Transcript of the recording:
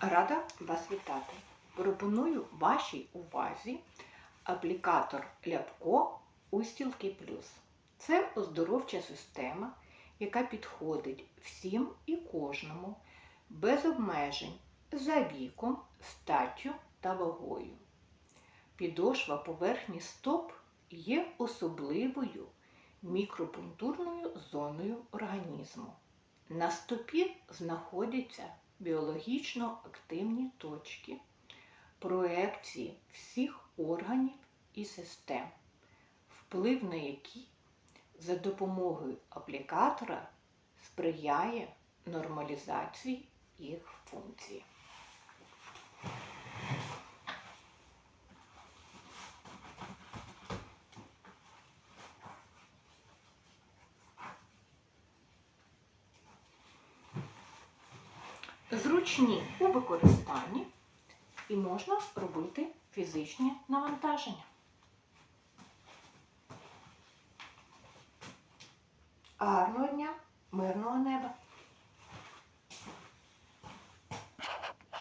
Рада вас вітати. Пропоную вашій увазі аплікатор Ляпко Устілки Плюс. Це оздоровча система, яка підходить всім і кожному без обмежень за віком, статтю та вагою. Підошва поверхні стоп є особливою мікропунктурною зоною організму. На стопі знаходяться біологічно активні точки, проекції всіх органів і систем, вплив на які за допомогою аплікатора сприяє нормалізації їх функції. Зручні у використанні і можна робити фізичні навантаження. Гарного дня, мирного